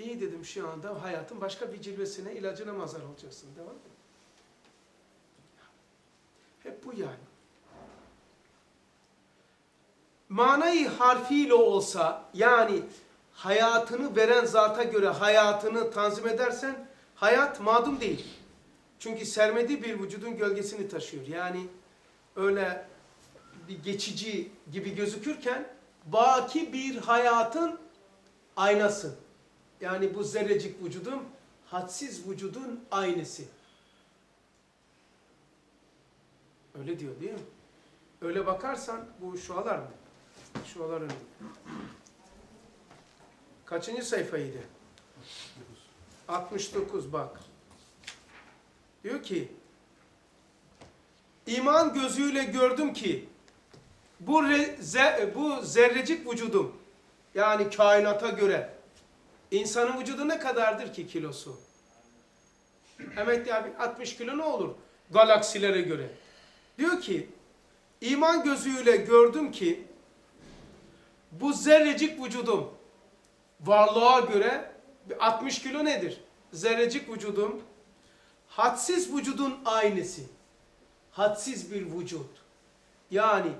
İyi dedim şu anda hayatın başka bir cilvesine ilacına mazhar olacaksın. Devam mı? Hep bu yani. Manayı harfiyle olsa yani hayatını veren zata göre hayatını tanzim edersen hayat madum değil. Çünkü sermediği bir vücudun gölgesini taşıyor. Yani öyle bir geçici gibi gözükürken baki bir hayatın aynası. Yani bu zerrecik vücudun hadsiz vücudun aynısı. Öyle diyor değil mi? Öyle bakarsan bu şualar mı? Şualar önemli. Kaçıncı sayfaydı? 69 bak. Diyor ki iman gözüyle gördüm ki bu re, ze, bu zerrecik vücudum yani kainata göre insanın vücudu ne kadardır ki kilosu? Emekli abi 60 kilo ne olur galaksilere göre? Diyor ki iman gözüyle gördüm ki bu zerrecik vücudum varlığa göre 60 kilo nedir? Zerrecik vücudum hadsiz vücudun aynısı. Hadsiz bir vücut. Yani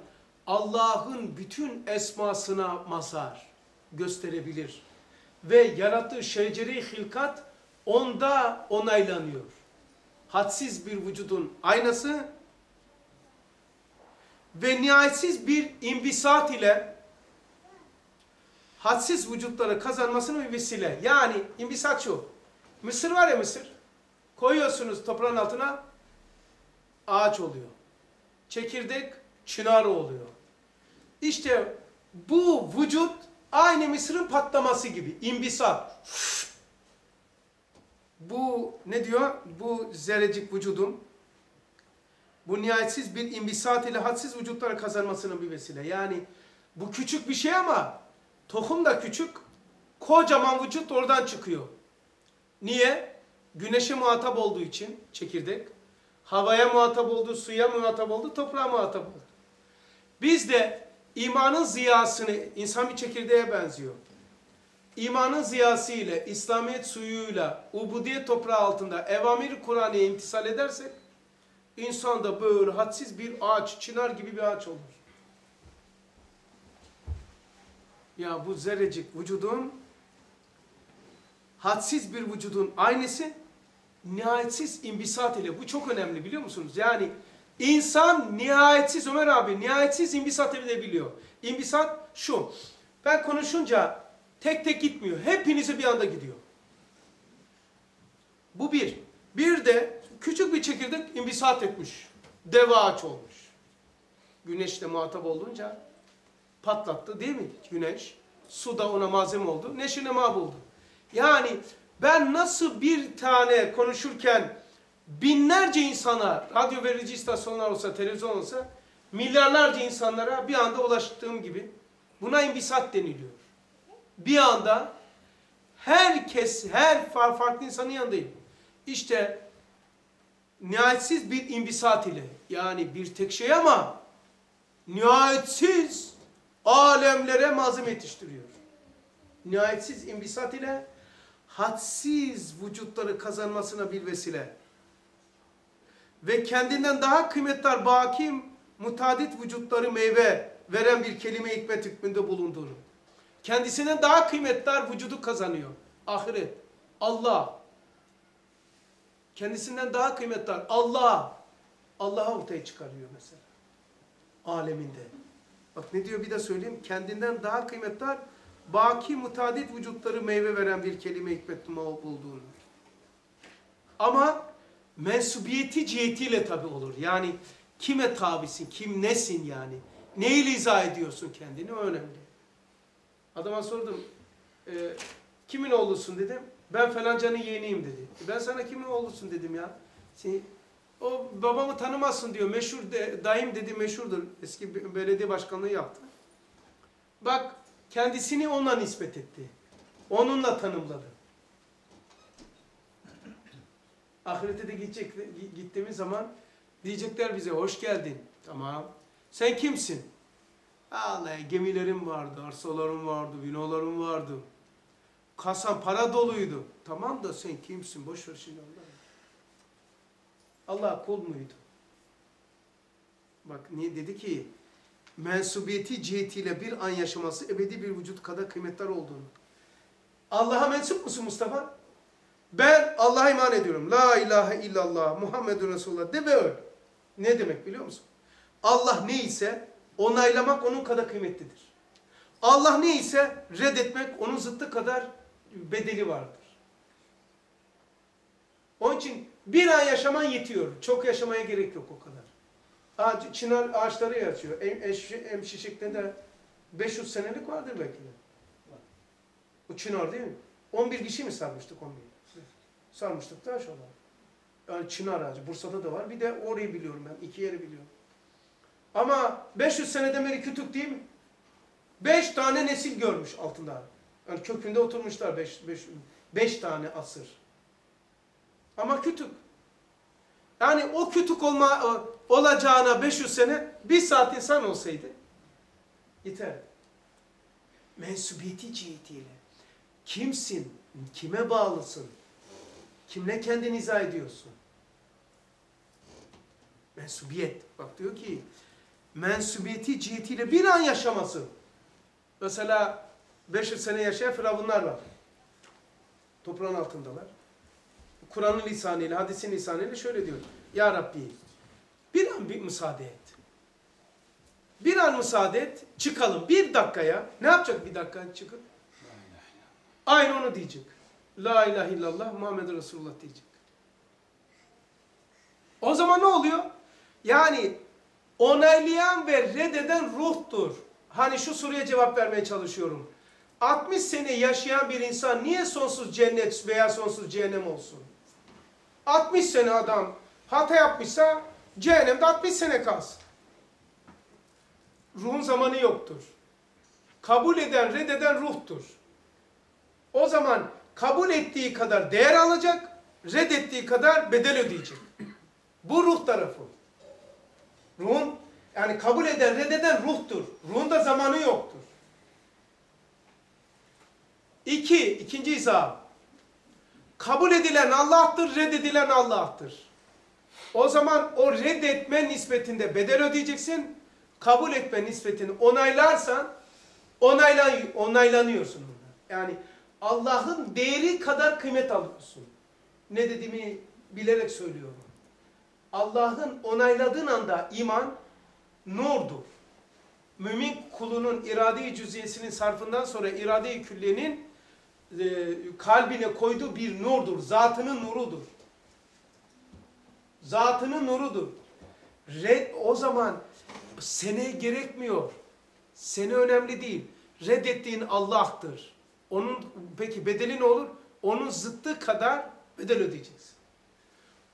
Allah'ın bütün esmasına mazhar gösterebilir. Ve yarattığı şecere-i hilkat onda onaylanıyor. Hadsiz bir vücudun aynası ve nihayetsiz bir imbisat ile hadsiz vücutları kazanmasının bir vesile. Yani imbisat şu. Mısır var ya mısır. Koyuyorsunuz toprağın altına ağaç oluyor. Çekirdek çınar oluyor. İşte bu vücut aynı mısırın patlaması gibi. imbisat. Bu ne diyor? Bu zerrecik vücudun bu nihayetsiz bir imbisat ile hadsiz vücutlara kazanmasının bir vesile. Yani bu küçük bir şey ama tohum da küçük, kocaman vücut oradan çıkıyor. Niye? Güneşe muhatap olduğu için çekirdek, havaya muhatap oldu, suya muhatap oldu, toprağa muhatap oldu. Biz de imanın ziyasını, insan bir çekirdeğe benziyor. İmanın ziyası ile, İslamiyet suyuyla, ubudiyet toprağı altında evamir Kur'an'ı imtisal edersek, insan da böyle hadsiz bir ağaç, çınar gibi bir ağaç olur. Ya bu zerrecik vücudun, hadsiz bir vücudun aynısı, nihayetsiz imbisat ile. Bu çok önemli biliyor musunuz? Yani insan nihayetsiz, Ömer abi, nihayetsiz imbisat edebiliyor. İmbisat şu, ben konuşunca tek tek gitmiyor. Hepinize bir anda gidiyor. Bu bir. Bir de küçük bir çekirdek imbisat etmiş. Deva ağaç olmuş. Güneşle muhatap olunca patlattı değil mi güneş? Su da ona malzeme oldu. Neşine mah buldu. Yani ben nasıl bir tane konuşurken binlerce insana, radyo verici istasyonlar olsa, televizyon olsa, milyarlarca insanlara bir anda ulaştığım gibi buna imbisat deniliyor. Bir anda herkes, her farklı insanın yanındayım. İşte nihayetsiz bir imbisat ile yani bir tek şey ama nihayetsiz alemlere malzeme yetiştiriyor. Nihayetsiz imbisat ile hadsiz vücutları kazanmasına bir vesile. Ve kendinden daha kıymetli baki mutadit vücutları meyve veren bir kelime hikmet hükmünde bulunduğunu. Kendisinden daha kıymetli vücudu kazanıyor. Ahiret. Allah. Kendisinden daha kıymetli Allah. Allah'a ortaya çıkarıyor mesela. Aleminde. Bak ne diyor bir de söyleyeyim. Kendinden daha kıymetli baki mutadit vücutları meyve veren bir kelime hikmetli bulduğunu. Ama mensubiyeti cihetiyle tabi olur. Yani kime tabisin, kim nesin yani. Neyle izah ediyorsun kendini önemli. Adama sordum, e, kimin oğlusun dedim. Ben falancanın yeğeniyim dedi. E ben sana kimin oğlusun dedim ya. Sen, o babamı tanımazsın diyor. Meşhur de, dayım dedi meşhurdur. Eski belediye başkanlığı yaptı. Bak kendisini onunla nispet etti. Onunla tanımladı. Ahirete de gidecek, gittiğimiz zaman diyecekler bize hoş geldin. Tamam. Sen kimsin? Allah gemilerim vardı, arsalarım vardı, binalarım vardı. Kasan para doluydu. Tamam da sen kimsin? Boş ver şimdi Allah. Allah kul muydu? Bak niye dedi ki mensubiyeti cihetiyle bir an yaşaması ebedi bir vücut kadar kıymetli olduğunu. Allah'a mensup musun Mustafa? Ben Allah'a iman ediyorum. La ilahe illallah Muhammedun Resulullah de ve öl. Ne demek biliyor musun? Allah ne ise onaylamak onun kadar kıymetlidir. Allah ne ise reddetmek onun zıttı kadar bedeli vardır. Onun için bir an yaşaman yetiyor. Çok yaşamaya gerek yok o kadar. Ağaç, çınar ağaçları yaşıyor. Em, eş, emşişekte de 500 senelik vardır belki de. O çınar değil mi? 11 kişi mi sarmıştık 11? Sarmıştık da aşağıda. Yani çınar ağacı. Bursa'da da var. Bir de orayı biliyorum ben. iki yeri biliyorum. Ama 500 seneden beri kütük değil mi? 5 tane nesil görmüş altında. Yani kökünde oturmuşlar 5 5 5 tane asır. Ama kütük. Yani o kütük olma olacağına 500 sene bir saat insan olsaydı yeter. Mensubiyeti cihetiyle. Kimsin? Kime bağlısın? Kimle kendini izah ediyorsun? Mensubiyet. Bak diyor ki mensubiyeti cihetiyle bir an yaşaması. Mesela 500 sene yaşayan firavunlar var. Toprağın altındalar. Kur'an'ın lisanıyla, hadisin lisanıyla şöyle diyor. Ya Rabbi bir an bir müsaade et. Bir an müsaade et. Çıkalım bir dakikaya. Ne yapacak bir dakika çıkıp? Aynı onu diyecek. La ilahe illallah Muhammed Resulullah diyecek. O zaman ne oluyor? Yani onaylayan ve reddeden ruhtur. Hani şu soruya cevap vermeye çalışıyorum. 60 sene yaşayan bir insan niye sonsuz cennet veya sonsuz cehennem olsun? 60 sene adam hata yapmışsa cehennemde 60 sene kalsın. Ruhun zamanı yoktur. Kabul eden, reddeden ruhtur. O zaman kabul ettiği kadar değer alacak, reddettiği kadar bedel ödeyecek. Bu ruh tarafı. Ruhun yani kabul eden, reddeden ruhtur. Ruhun da zamanı yoktur. İki, ikinci izah. Kabul edilen Allah'tır, reddedilen Allah'tır. O zaman o reddetme nispetinde bedel ödeyeceksin. Kabul etme nispetini onaylarsan onaylan, onaylanıyorsun. Yani Allah'ın değeri kadar kıymet alıyorsun. Ne dediğimi bilerek söylüyorum. Allah'ın onayladığın anda iman nurdur. Mümin kulunun irade-i cüziyesinin sarfından sonra irade-i külliyenin e, kalbine koyduğu bir nurdur. Zatının nurudur. Zatının nurudur. Red, o zaman sene gerekmiyor. Sene önemli değil. Reddettiğin Allah'tır. Onun peki bedeli ne olur? Onun zıttı kadar bedel ödeyeceksin.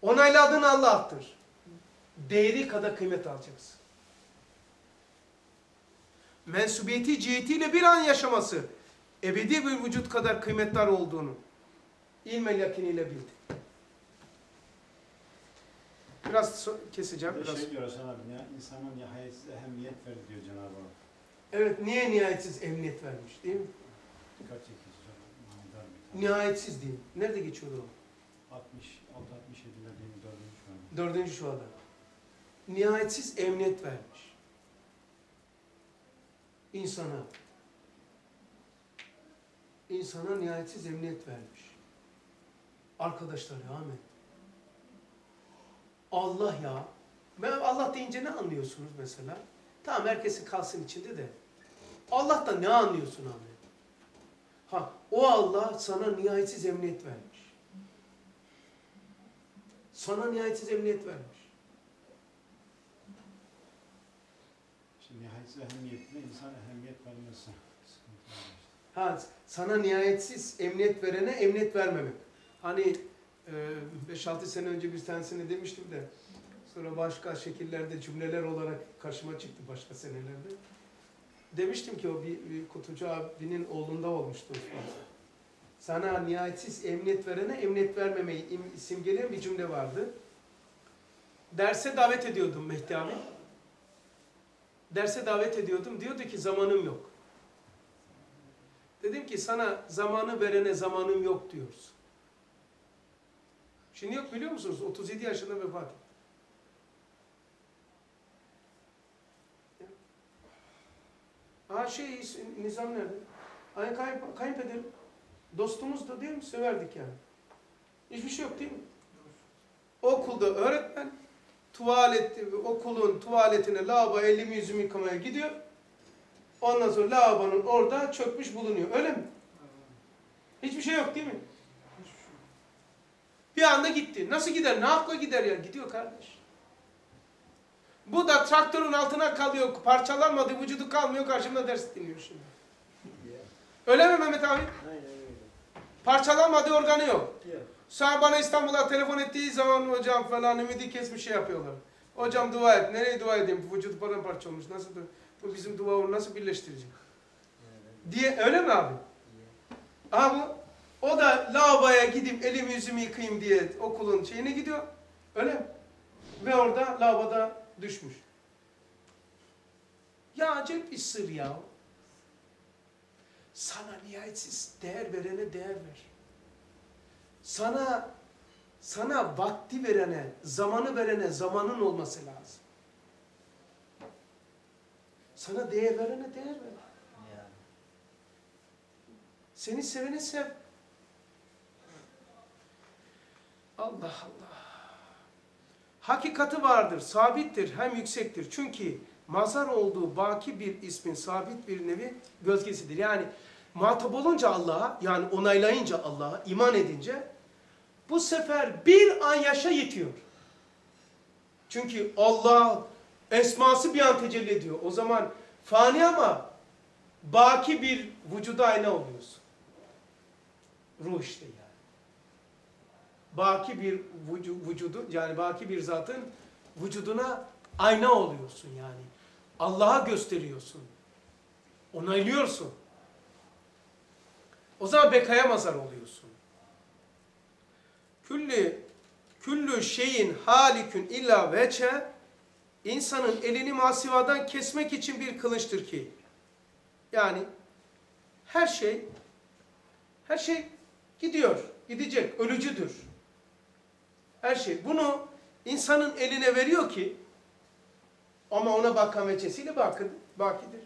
Onayladığın Allah'tır. Değeri kadar kıymet alacaksın. Mensubiyeti cihetiyle bir an yaşaması, ebedi bir vücut kadar kıymetli olduğunu ilmel yakiniyle bildi. Biraz keseceğim. Bir Biraz. şey diyor Hasan abi ya, insana nihayetsiz ehemmiyet verdi diyor Cenab-ı Hak. Evet, niye nihayetsiz emniyet vermiş değil mi? Dikkat çekici çok manidar bir tane. Nihayetsiz değil. Nerede geçiyordu o? 66 67'ler 24. şu an. Dördüncü şuada. Nihayetsiz emniyet vermiş. İnsana. İnsana nihayetsiz emniyet vermiş. Arkadaşlar ya Ahmet. Allah ya. Ben Allah deyince ne anlıyorsunuz mesela? Tamam herkesin kalsın içinde de. Allah'tan ne anlıyorsun Ahmet? Ha, o Allah sana nihayetsiz emniyet vermiş. Sana nihayetsiz emniyet vermiş. İşte nihayetsiz ehemmiyetine insan ehemmiyet vermesi. Ha, sana nihayetsiz emniyet verene emniyet vermemek. Hani 5-6 sene önce bir tanesini demiştim de sonra başka şekillerde cümleler olarak karşıma çıktı başka senelerde. Demiştim ki o bir, bir Kutucu abinin oğlunda olmuştu. Sana nihayetsiz emniyet verene emniyet vermemeyi im- simgeleyen bir cümle vardı. Derse davet ediyordum Mehdi abi. Derse davet ediyordum. Diyordu ki zamanım yok. Dedim ki sana zamanı verene zamanım yok diyoruz. Şimdi yok biliyor musunuz? 37 yaşında vefat etti. Ha şey Nizam nerede? Ay kayın, kayınpederim. Dostumuz da değil mi? Severdik yani. Hiçbir şey yok değil mi? Okulda öğretmen tuvaleti, okulun tuvaletine, lavaboya elimi yüzümü yıkamaya gidiyor. Ondan sonra lavabonun orada çökmüş bulunuyor. Öyle mi? Hiçbir şey yok değil mi? Bir anda gitti. Nasıl gider? Ne akla gider ya? Gidiyor kardeş. Bu da traktörün altına kalıyor. Parçalanmadı. Vücudu kalmıyor. Karşımda ders dinliyor şimdi. Öyle mi Mehmet abi? Aynen öyle. Parçalanmadı organı yok. Yok. Sonra bana İstanbul'a telefon ettiği zaman hocam falan ümidi kesmiş şey yapıyorlar. Hocam dua et. Nereye dua edeyim? Vücudu paramparça olmuş. Nasıl bu bizim duamı nasıl birleştirecek? Diye öyle mi abi? Ama o da lavaboya gidip elimi yüzümü yıkayayım diye okulun şeyine gidiyor. Öyle mi? Ve orada lavaboda düşmüş. Ya acayip bir sır ya. Sana nihayetsiz değer verene değer ver. Sana sana vakti verene, zamanı verene zamanın olması lazım. Sana değer verene değer ver. Yani. Seni seveni sev. Allah Allah. Hakikati vardır, sabittir, hem yüksektir. Çünkü mazhar olduğu baki bir ismin sabit bir nevi gölgesidir. Yani muhatap olunca Allah'a, yani onaylayınca Allah'a, iman edince bu sefer bir an yaşa yetiyor. Çünkü Allah esması bir an tecelli ediyor. O zaman fani ama baki bir vücuda ayna oluyorsun. Ruh işte. Baki bir vücu- vücudu yani baki bir zatın vücuduna ayna oluyorsun yani. Allah'a gösteriyorsun. Onaylıyorsun. O zaman bekaya mazar oluyorsun. Külli küllü şeyin halikün illa veçe insanın elini masivadan kesmek için bir kılıçtır ki. Yani her şey her şey gidiyor, gidecek, ölücüdür. Her şey. Bunu insanın eline veriyor ki ama ona bakı- bakidir.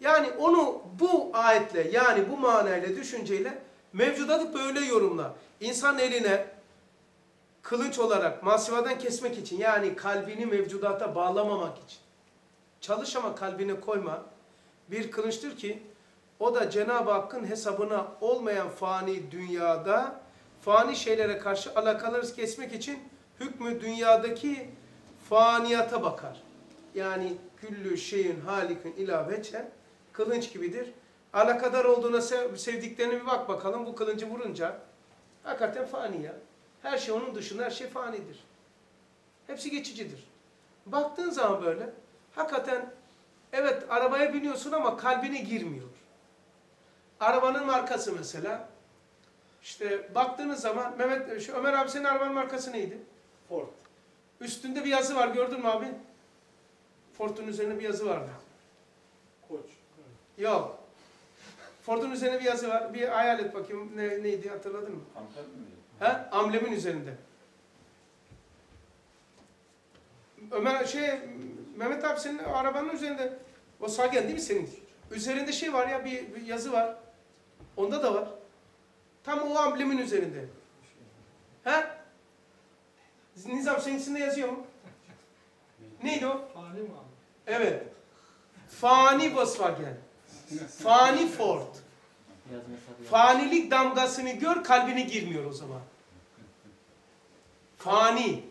Yani onu bu ayetle yani bu manayla düşünceyle mevcudatı böyle yorumla. İnsan eline kılınç olarak masivadan kesmek için yani kalbini mevcudata bağlamamak için çalış ama kalbine koyma bir kılınçtır ki o da Cenab-ı Hakk'ın hesabına olmayan fani dünyada fani şeylere karşı alakaları kesmek için hükmü dünyadaki faniyata bakar. Yani küllü şeyin halikün ilaveçe kılınç gibidir. Alakadar olduğuna sev- sevdiklerine bir bak bakalım bu kılıncı vurunca hakikaten fani ya. Her şey onun dışında her şey fanidir. Hepsi geçicidir. Baktığın zaman böyle hakikaten evet arabaya biniyorsun ama kalbine girmiyor. Arabanın markası mesela. İşte baktığınız zaman Mehmet şu Ömer abi senin arabanın markası neydi? Ford. Üstünde bir yazı var gördün mü abi? Ford'un üzerine bir yazı vardı. Koç. Yok. Ford'un üzerine bir yazı var. Bir hayal et bakayım ne, neydi hatırladın mı? Ankara mı? He? Amblemin üzerinde. Ömer şey Mehmet abi senin arabanın üzerinde Volkswagen değil mi senin? Üzerinde şey var ya bir, bir yazı var. Onda da var. Tam o amblemin üzerinde. He? Nizam seninkisinde yazıyor mu? Neydi o? Fani mi abi? Evet. Fani Volkswagen. Fani Ford. Fanilik damgasını gör, kalbine girmiyor o zaman. Fani.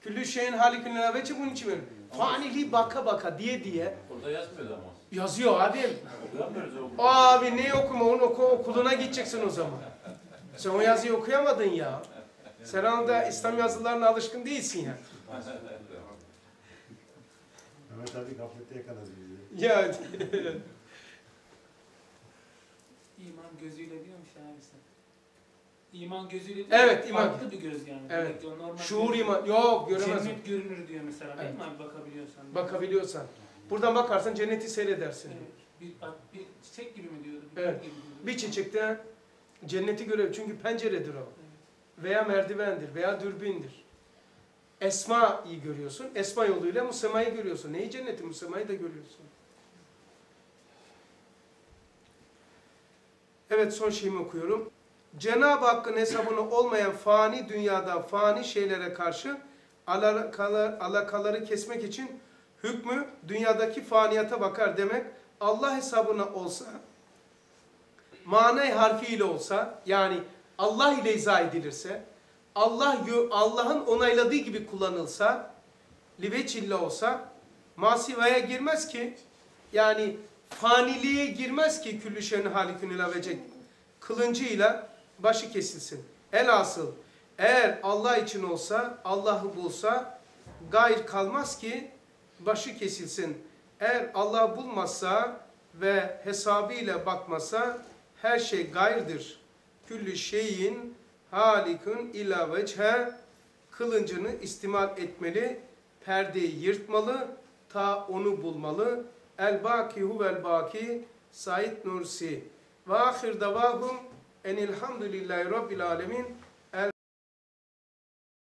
Küllü şeyin halikün veçe bunun için verir. Faniliği baka baka diye diye Orada yazmıyordu ama. Yazıyor abi. Okuyamıyoruz o. Abi ne okuma onu oku, okuluna gideceksin o zaman. Sen o yazıyı okuyamadın ya. Sen orada İslam yazılarına alışkın değilsin ya. Mehmet abi gaflete yakaladı bizi. Ya İman gözüyle diyormuş abi sen. İman gözüyle diyor. Evet, iman. Farklı bir göz yani. Evet. Normal şuur iman yok göremezsin. Cennet görünür diyor mesela değil Evet. mi abi bakabiliyorsan. Bakabiliyorsan. Buradan bakarsan cenneti seyredersin. Evet. Bir, bak, bir Evet. Bir çiçekte cenneti görev çünkü penceredir o. Veya merdivendir veya dürbündür. Esma'yı görüyorsun. Esma yoluyla Musema'yı görüyorsun. Neyi cenneti? Musema'yı da görüyorsun. Evet son şeyimi okuyorum. Cenab-ı Hakk'ın hesabını olmayan fani dünyada fani şeylere karşı alakalar, alakaları kesmek için hükmü dünyadaki faniyata bakar demek. Allah hesabına olsa, manay harfiyle olsa, yani Allah ile izah edilirse, Allah Allah'ın onayladığı gibi kullanılsa, liveçille olsa, masivaya girmez ki, yani faniliğe girmez ki küllü şeyin halikün ilavecek kılıncıyla başı kesilsin. Elhasıl eğer Allah için olsa, Allah'ı bulsa gayr kalmaz ki başı kesilsin. Eğer Allah bulmazsa ve hesabıyla bakmasa her şey gayrdır. Küllü şeyin halikün ila veche kılıncını istimal etmeli, perdeyi yırtmalı, ta onu bulmalı. El baki huvel baki Said Nursi. Ve ahir davahum enilhamdülillahi rabbil alemin.